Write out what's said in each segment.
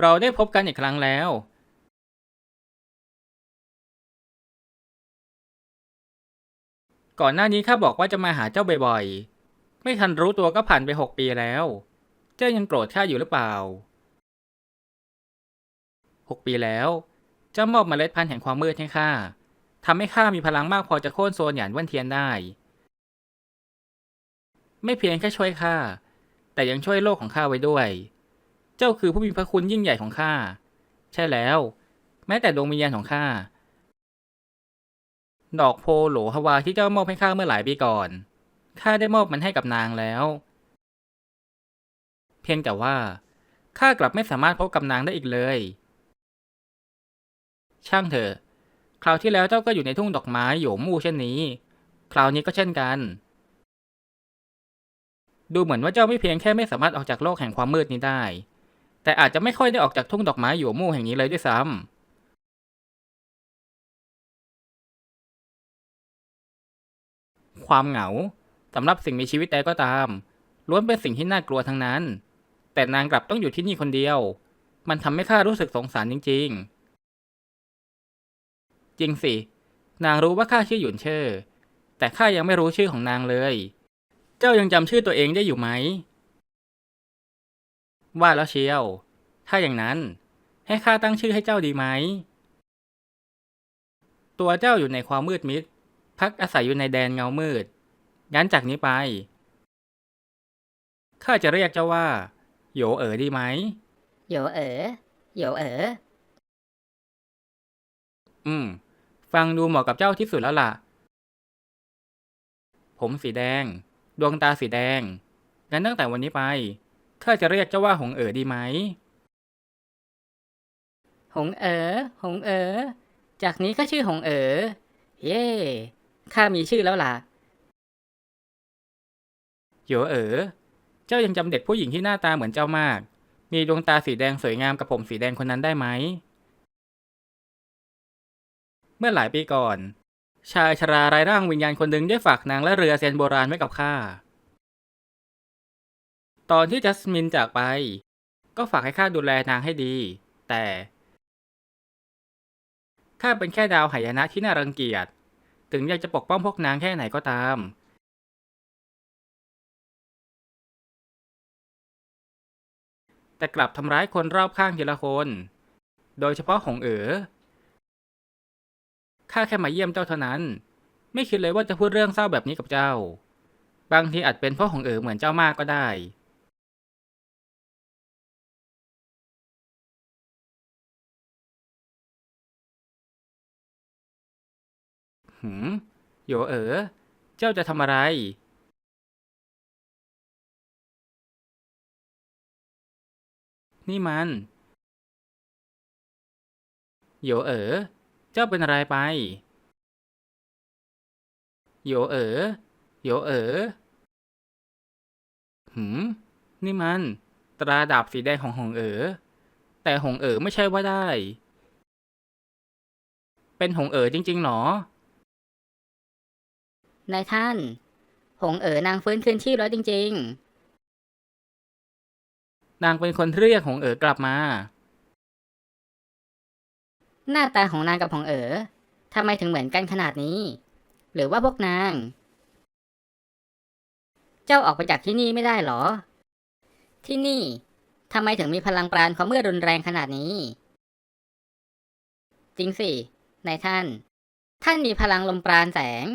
เราได้พบกันอีกครั้งแล้วก่อนหน้านี้ข้าบอกว่าจะมาหาเจ้าบ่อยๆ ไม่ทันรู้ตัวก็ผ่านไปหกปีแล้ว เจ้ายังโกรธข้าอยู่หรือเปล่าหกปีแล้ว เจ้ามอบเมล็ดพันธุ์แห่งความมืดให้ข้าทำให้ข้ามีพลังมากพอจะโค่นโซนหยานวันเทียนได้ ไม่เพียงแค่ช่วยข้า แต่ยังช่วยโลกของข้าไว้ด้วย เจ้าคือผู้มีพระคุณยิ่งใหญ่ของข้า ใช่แล้ว แม้แต่ดวงวิญญาณของข้า ดอกโพโหลฮาวาที่เจ้ามอบให้ข้าเมื่อหลายปีก่อน ข้าได้มอบมันให้กับนางแล้ว เพียงแต่ว่าข้ากลับไม่สามารถพบกับนางได้อีกเลย ช่างเถอะ คราวที่แล้วเจ้าก็อยู่ในทุ่งดอกไม้โหยมู่เช่นนี้ คราวนี้ก็เช่นกัน ดูเหมือนว่าเจ้าไม่เพียงแค่ไม่สามารถออกจากโลกแห่งความมืดนี้ได้ แต่อาจจะไม่ค่อยได้ออกจากทุ่งดอกไม้โหยมู่แห่งนี้เลยด้วยซ้ำความเหงาสำหรับสิ่งมีชีวิตใดก็ตาม ล้วนเป็นสิ่งที่น่ากลัวทั้งนั้น แต่นางกลับต้องอยู่ที่นี่คนเดียว มันทำให้ข้ารู้สึกสงสารจริง ๆ จริงสิ นางรู้ว่าข้าชื่อหยุนเชอร์แต่ข้ายังไม่รู้ชื่อของนางเลย เจ้ายังจำชื่อตัวเองได้อยู่ไหม ว่าแล้วเชียว ถ้าอย่างนั้นให้ข้าตั้งชื่อให้เจ้าดีไหม ตัวเจ้าอยู่ในความมืดมิด พักอาศัยอยู่ในแดนเงามืด งั้นจากนี้ไป ข้าจะเรียกเจ้าว่าโหยเอ๋อดีไหม โยเอ๋อโยเอ๋ออืม ฟังดูเหมาะกับเจ้าที่สุดแล้วล่ะ ผมสีแดง ดวงตาสีแดง งั้นตั้งแต่วันนี้ไป ข้าจะเรียกเจ้าว่าหงเอ๋อดีไหม หงเอ๋อ หงเอ๋อ จากนี้ก็ชื่อหงเอ๋อ เย่ข้ามีชื่อแล้วล่ะโหยเอ๋อ เจ้ายังจำเด็กผู้หญิงที่หน้าตาเหมือนเจ้ามาก มีดวงตาสีแดงสวยงามกับผมสีแดงคนนั้นได้ไหม เมื่อหลายปีก่อน ชายชราไร้ร่างวิญญาณคนหนึ่งได้ฝากนางและเรือเซียนโบราณไว้กับข้า ตอนที่จัสมินจากไป ก็ฝากให้ข้าดูแลนางให้ดี แต่ข้าเป็นแค่ดาวหายนะที่น่ารังเกียจ ถึงอยากจะปกป้องพวกนางแค่ไหนก็ตาม แต่กลับทำร้ายคนรอบข้างทีละคน โดยเฉพาะหงเอ๋อ ข้าแค่มาเยี่ยมเจ้าเท่านั้น ไม่คิดเลยว่าจะพูดเรื่องเศร้าแบบนี้กับเจ้า บางทีอาจเป็นเพราะหงเอ๋อเหมือนเจ้ามากก็ได้ หืมโหยเอ๋อ เจ้าจะทำอะไร นี่มันโหยเอ๋อ เจ้าเป็นอะไรไปโหยเอ๋อโหยเอ๋อ หืม นี่มัน ตราดาบสีแดงของหงเอ๋อ แต่หงเอ๋อไม่ใช่ว่าได้ เป็นหงเอ๋อจริงๆหรอ นายท่าน หงเอ๋อนางฟื้นคืนชีพแล้วจริง นางเป็นคนเรียกหงเอ๋อกลับมา ๆ หน้าตาของนางกับหงเอ๋อทำไมถึงเหมือนกันขนาดนี้ หรือว่าพวกนาง เจ้าออกไปจากที่นี่ไม่ได้เหรอ ที่นี่ทำไมถึงมีพลังปราณความเมื่อรุนแรงขนาดนี้ จริงสินายท่าน ท่านมีพลังลมปราณแสง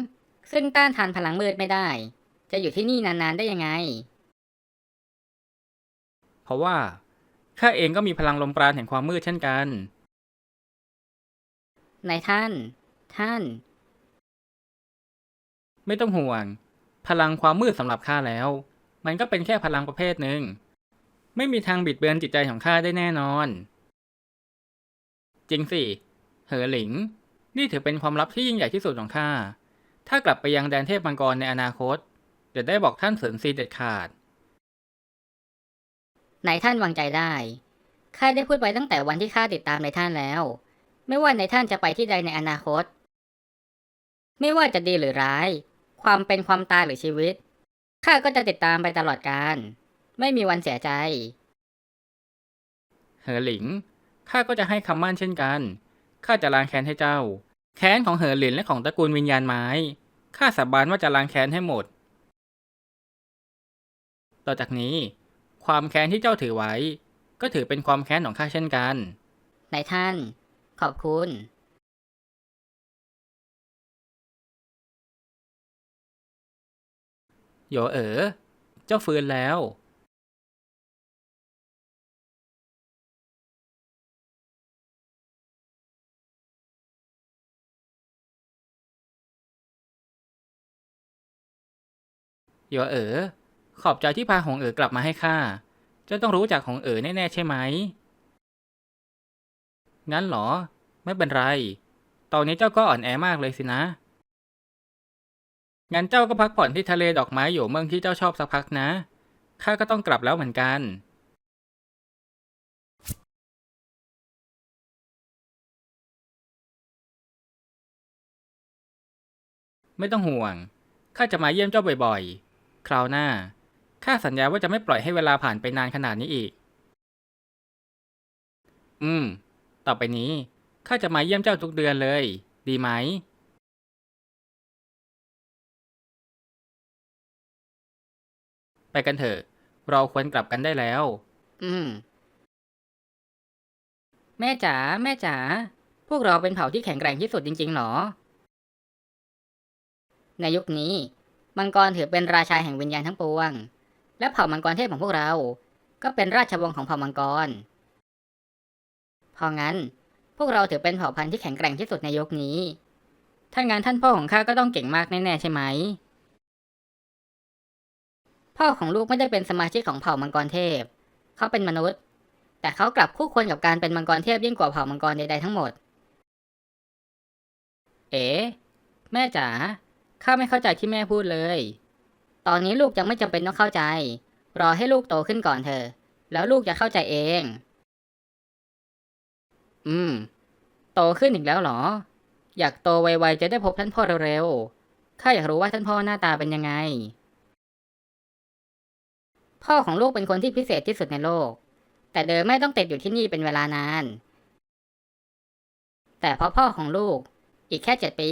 ซึ่งต้านทานพลังมืดไม่ได้ จะอยู่ที่นี่นานๆได้ยังไง เพราะว่าข้าเองก็มีพลังลมปราณแห่งความมืดเช่นกันนายท่าน ท่าน ไม่ต้องห่วง พลังความมืดสำหรับข้าแล้ว มันก็เป็นแค่พลังประเภทหนึ่ง ไม่มีทางบิดเบือนจิตใจของข้าได้แน่นอน จริงสิ เหอหลิง นี่ถือเป็นความลับที่ยิ่งใหญ่ที่สุดของข้า ถ้ากลับไปยังแดนเทพมังกรในอนาคต จะได้บอกท่านเสินซีเด็ดขาด นายท่านวางใจได้ ข้าได้พูดไว้ตั้งแต่วันที่ข้าติดตามนายท่านแล้ว ไม่ว่านายท่านจะไปที่ใดในอนาคต ไม่ว่าจะดีหรือร้าย ความเป็นความตายหรือชีวิต ข้าก็จะติดตามไปตลอดกาลไม่มีวันเสียใจ เหอหลิง ข้าก็จะให้คำมั่นเช่นกัน ข้าจะล้างแค้นให้เจ้า แค้นของเหอหลินและของตระกูลวิญญาณไม้ ข้าสาบานว่าจะล้างแค้นให้หมด ต่อจากนี้ ความแค้นที่เจ้าถือไว้ ก็ถือเป็นความแค้นของข้าเช่นกันนายท่าน ขอบคุณ โยเอ๋อ เจ้าฟื้นแล้ว โยเอ๋อขอบใจที่พาหงเอ๋อกลับมาให้ข้าเจ้าต้องรู้จักหงเอ๋อแน่ๆใช่ไหม งั้นเหรอ ไม่เป็นไร ตอนนี้เจ้าก็อ่อนแอมากเลยสินะ งั้นเจ้าก็พักผ่อนที่ทะเลดอกไม้อยู่เมืองที่เจ้าชอบสักพักนะ ข้าก็ต้องกลับแล้วเหมือนกันไม่ต้องห่วง ข้าจะมาเยี่ยมเจ้าบ่อยๆ คราวหน้า ข้าสัญญาว่าจะไม่ปล่อยให้เวลาผ่านไปนานขนาดนี้อีก อืม ต่อไปนี้ข้าจะมาเยี่ยมเจ้าทุกเดือนเลย ดีไหม ไปกันเถอะ เราควรกลับกันได้แล้ว อืม แม่จ๋าแม่จ๋าพวกเราเป็นเผ่าที่แข็งแกร่งที่สุดจริง ๆ หรอ ในยุคนี้ มังกรถือเป็นราชาแห่งวิญญาณทั้งปวง และเผ่ามังกรเทพของพวกเรา ก็เป็นราชวงศ์ของเผ่ามังกรเพราะงั้น พวกเราถือเป็นเผ่าพันธุ์ที่แข็งแกร่งที่สุดในยุคนี้ ถ้างั้นท่านพ่อของข้าก็ต้องเก่งมากแน่ๆใช่ไหม พ่อของลูกไม่ได้เป็นสมาชิกของเผ่ามังกรเทพ เขาเป็นมนุษย์ แต่เขากลับคู่ควรกับการเป็นมังกรเทพยิ่งกว่าเผ่ามังกรใดๆทั้งหมด เอ๋แม่จ๋า ข้าไม่เข้าใจที่แม่พูดเลย ตอนนี้ลูกยังไม่จำเป็นต้องเข้าใจ รอให้ลูกโตขึ้นก่อนเถอะแล้วลูกจะเข้าใจเอง อืม โตขึ้นอีกแล้วเหรอ อยากโตไวๆจะได้พบท่านพ่อเร็วๆ ข้าอยากรู้ว่าท่านพ่อหน้าตาเป็นยังไง พ่อของลูกเป็นคนที่พิเศษที่สุดในโลก แต่เดิมไม่ต้องติดอยู่ที่นี่เป็นเวลานาน แต่พอพ่อของลูก อีกแค่เจ็ดปี